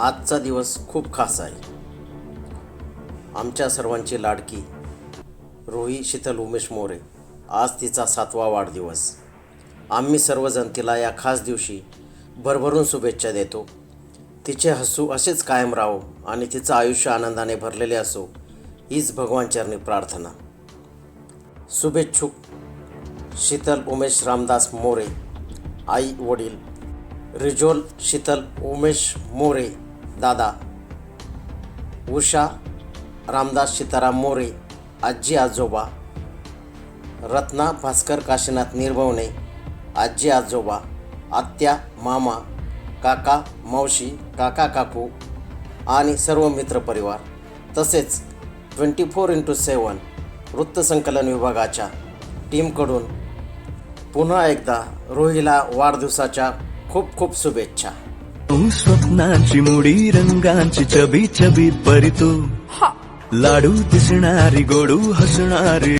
आजचा दिवस खूप खास आहे. आमच्या सर्वांची लाडकी रोही शीतल उमेश मोरे. आज तिचा सातवा वाढदिवस. आम्ही सर्वजण तिला या खास दिवशी भरभरून शुभेच्छा देतो. तिचे हसू असेच कायम राहो आणि तिचं आयुष्य आनंदाने भरलेले असो हीच भगवानचरणी प्रार्थना. शुभेच्छुक शीतल उमेश रामदास मोरे. आई वडील रिजोल शीतल उमेश मोरे. दादा उषा रामदास सीताराम मोरे आजी आजोबा रत्ना भास्कर काशीनाथ निर्भवणे आजी आजोबा आत्या मामा काका मावशी काका काकू आणि सर्व मित्रपरिवार तसेच ट्वेंटी फोर इंटू सेवन वृत्तसंकलन विभागाच्या टीमकडून पुन्हा एकदा रोहीला वाढदिवसाच्या खूप खूप शुभेच्छा. तू स्वप्नांची मुडी रंगांची चबी चबी परी तू लाडू दिसणारी गोडू हसणारी.